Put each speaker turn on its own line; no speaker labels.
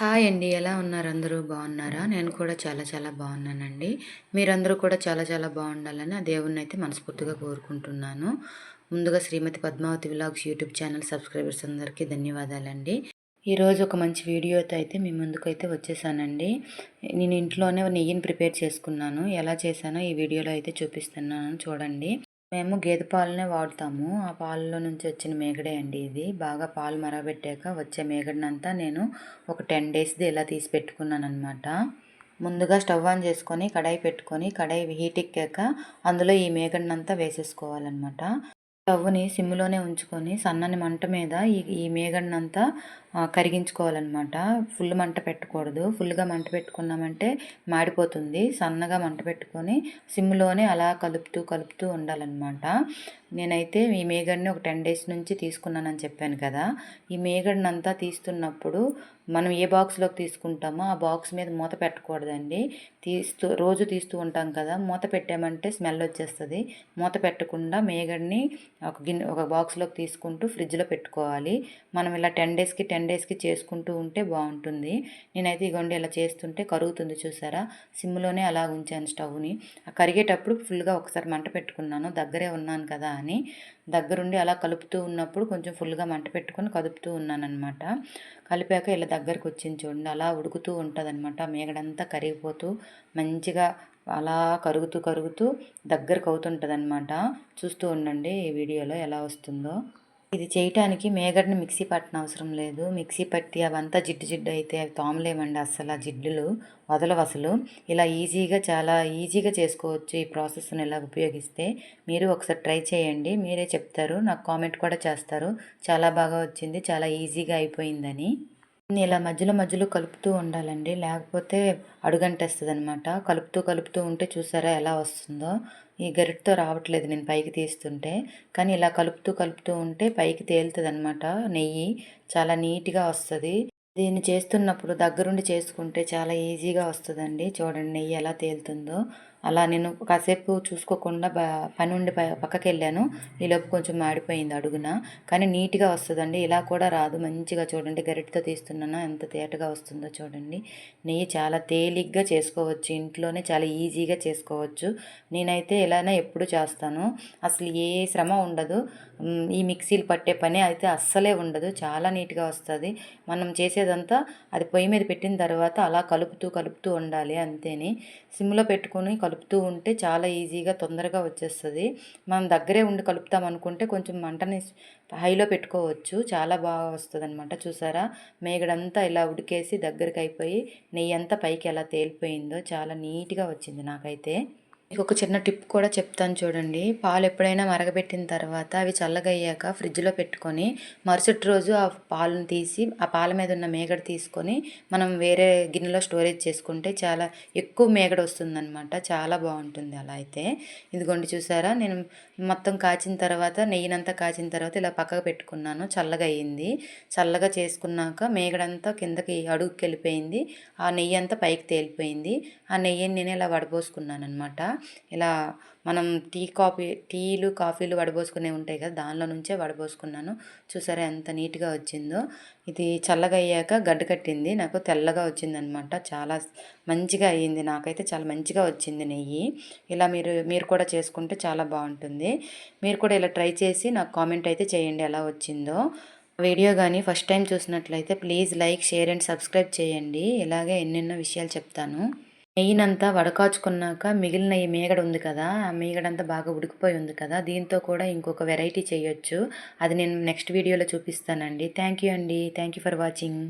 Hi అండి. ఎలా ఉన్నారు? అందరూ బాగున్నారా? నేను కూడా చాలా చాలా బాగున్నానండి. మీరందరూ కూడా చాలా చాలా బాగుండాలని ఆ దేవుణ్ణి అయితే మనస్ఫూర్తిగా కోరుకుంటున్నాను. ముందుగా Shrimati Padmavathi vlogs YouTube channel subscribers అందరికీ ధన్యవాదాలండి. ఈరోజు ఒక మంచి వీడియోతో అయితే మీ ముందుకైతే వచ్చేసానండి. నేను ఇంట్లోనే నెయ్యిని ప్రిపేర్ చేసుకున్నాను. ఎలా చేశానో ఈ వీడియోలో అయితే చూపిస్తున్నాను. చూడండి. మేము గేదె పాలనే వాడుతాము. ఆ పాలలో నుంచి వచ్చిన మేగడే అండి ఇది. బాగా పాలు మరగబెట్టాక వచ్చే మేగడనంతా నేను ఒక టెన్ డేస్ది ఇలా తీసి పెట్టుకున్నాను అనమాట ముందుగా స్టవ్ ఆన్ చేసుకొని కడాయి పెట్టుకొని కడాయి హీట్ ఎక్కాక అందులో ఈ మేగడనంతా వేసేసుకోవాలన్నమాట. స్టవ్ని సిమ్లోనే ఉంచుకొని సన్నని మంట మీద ఈ ఈ మేగడినంతా కరిగించుకోవాలన్నమాట. ఫుల్ మంట పెట్టకూడదు. ఫుల్గా మంట పెట్టుకున్నామంటే మాడిపోతుంది. సన్నగా మంట పెట్టుకొని సిమ్లోనే అలా కలుపుతూ కలుపుతూ ఉండాలన్నమాట. నేనైతే ఈ మేగడిని ఒక టెన్ డేస్ నుంచి తీసుకున్నానని చెప్పాను కదా. ఈ మేగడినంతా తీస్తున్నప్పుడు మనం ఏ బాక్స్లోకి తీసుకుంటామో ఆ బాక్స్ మీద మూత పెట్టకూడదండి. తీస్తూ రోజు తీస్తూ ఉంటాం కదా. మూత పెట్టామంటే స్మెల్ వచ్చేస్తుంది. మూత పెట్టకుండా మేగడిని ఒక గిన్నె ఒక బాక్స్లోకి తీసుకుంటూ ఫ్రిడ్జ్లో పెట్టుకోవాలి. మనం ఇలా టెన్ డేస్కి టెన్ డేస్కి చేసుకుంటూ ఉంటే బాగుంటుంది. నేనైతే ఇగోండి ఇలా చేస్తుంటే కరుగుతుంది చూసారా? సిమ్లోనే అలా ఉంచాను స్టవ్ని. కరిగేటప్పుడు ఫుల్గా ఒకసారి మంట పెట్టుకున్నాను. దగ్గరే ఉన్నాను కదా అని దగ్గరుండి అలా కలుపుతూ ఉన్నప్పుడు కొంచెం ఫుల్గా మంట పెట్టుకొని కదుపుతూ ఉన్నానమాట కలిపాక ఇలా దగ్గరకు వచ్చింది చూడండి అలా ఉడుకుతూ ఉంటుంది అనమాట మేగడంతా కరిగిపోతూ మంచిగా అలా కరుగుతూ కరుగుతూ దగ్గరకు అవుతుంటుందనమాట చూస్తూ ఉండండి ఈ వీడియోలో ఎలా వస్తుందో. ఇది చేయటానికి మేగడ్ని మిక్సీ పట్టిన అవసరం లేదు. మిక్సీ పట్టి అవంతా జిడ్డు జిడ్డు అయితే అవి తోమలేమండి అస్సలు ఆ జిడ్డులు వదలవు అసలు. ఇలా ఈజీగా చాలా ఈజీగా చేసుకోవచ్చు ఈ ప్రాసెస్ని ఇలా ఉపయోగిస్తే. మీరు ఒకసారి ట్రై చేయండి. మీరే చెప్తారు నాకు కామెంట్ కూడా చేస్తారు. చాలా బాగా వచ్చింది చాలా ఈజీగా అయిపోయిందని. ఇలా మధ్యలో మధ్యలో కలుపుతూ ఉండాలండి. లేకపోతే అడుగంటేస్తుంది అనమాట కలుపుతూ కలుపుతూ ఉంటే చూసారా ఎలా వస్తుందో. ఈ గరిటతో రావట్లేదు నేను పైకి తీస్తుంటే. కానీ ఇలా కలుపుతూ కలుపుతూ ఉంటే పైకి తేలుతుంది అనమాట నెయ్యి చాలా నీట్గా వస్తుంది. దీన్ని చేస్తున్నప్పుడు దగ్గరుండి చేసుకుంటే చాలా ఈజీగా వస్తుందండి. చూడండి నెయ్యి ఎలా తేలుతుందో. అలా నేను కాసేపు చూసుకోకుండా పని ఉండి పక్కకి వెళ్ళాను ఈలోపు కొంచెం మాడిపోయింది అడుగున. కానీ నీట్గా వస్తుందండి. ఇలా కూడా రాదు. మంచిగా చూడండి. గరిటతో తీస్తున్నాను? ఎంత తేటగా వస్తుందో చూడండి. నెయ్యి చాలా తేలిగ్గా చేసుకోవచ్చు. ఇంట్లోనే చాలా ఈజీగా చేసుకోవచ్చు. నేనైతే ఇలానే ఎప్పుడు చేస్తాను. అసలు ఏ శ్రమ ఉండదు. ఈ మిక్సీలు పట్టే పని అయితే అస్సలే ఉండదు. చాలా నీట్గా వస్తుంది. మనం చేసేదంతా అది పొయ్యి మీద పెట్టిన తర్వాత అలా కలుపుతూ కలుపుతూ ఉండాలి. అంతేని. సిమ్లో పెట్టుకొని కలుపుతూ ఉంటే చాలా ఈజీగా తొందరగా వచ్చేస్తుంది. మనం దగ్గరే ఉండి కలుపుతాం అనుకుంటే కొంచెం మంటని హైలో పెట్టుకోవచ్చు. చాలా బాగా వస్తుంది అనమాట చూసారా? మేగడంతా ఇలా ఉడికేసి దగ్గరికి అయిపోయి నెయ్యి అంతా పైకి ఎలా తేలిపోయిందో చాలా నీట్గా వచ్చింది నాకైతే. మీకు ఒక చిన్న టిప్ కూడా చెప్తాను చూడండి. పాలు ఎప్పుడైనా మరగబెట్టిన తర్వాత అవి చల్లగయ్యాక ఫ్రిడ్జ్లో పెట్టుకొని మరుసటి రోజు ఆ పాలను తీసి ఆ పాల మీద ఉన్న మేగడ తీసుకొని మనం వేరే గిన్నెలో స్టోరేజ్ చేసుకుంటే చాలా ఎక్కువ మేగడ వస్తుందన్నమాట. చాలా బాగుంటుంది అలా అయితే. ఇదిగోండి చూసారా? నేను మొత్తం కాచిన తర్వాత నెయ్యినంతా కాచిన తర్వాత ఇలా పక్కకు పెట్టుకున్నాను. చల్లగా అయ్యింది చల్లగా చేసుకున్నాక మేగడంతా కిందకి అడుగుకి వెళ్ళిపోయింది. ఆ నెయ్యి అంతా పైకి తేలిపోయింది. ఆ నెయ్యిని నేను ఇలా వడబోసుకున్నాను అనమాట ఇలా మనం టీ కాఫీ టీలు కాఫీలు వడబోసుకునే ఉంటాయి కదా దానిలో నుంచే వడబోసుకున్నాను. చూసారా ఎంత నీట్గా వచ్చిందో. ఇది చల్లగా అయ్యాక గడ్డ కట్టింది. నాకు తెల్లగా వచ్చిందనమాట. చాలా మంచిగా అయ్యింది. నాకైతే చాలా మంచిగా వచ్చింది నెయ్యి. ఇలా మీరు మీరు కూడా చేసుకుంటే చాలా బాగుంటుంది. మీరు కూడా ఇలా ట్రై చేసి నాకు కామెంట్ అయితే చేయండి ఎలా వచ్చిందో. వీడియో కానీ ఫస్ట్ టైం చూసినట్లయితే please like share and subscribe చేయండి. ఇలాగే ఎన్నెన్నో విషయాలు చెప్తాను. నెయ్యినంతా వడకాచుకున్నాక మిగిలిన ఈ మేగడ ఉంది కదా ఆ మేగడంతా బాగా ఉడికిపోయి ఉంది కదా దీంతో కూడా ఇంకొక వెరైటీ చేయొచ్చు. అది నేను నెక్స్ట్ వీడియోలో చూపిస్తానండి. థ్యాంక్ యూ అండి. Thank you for watching.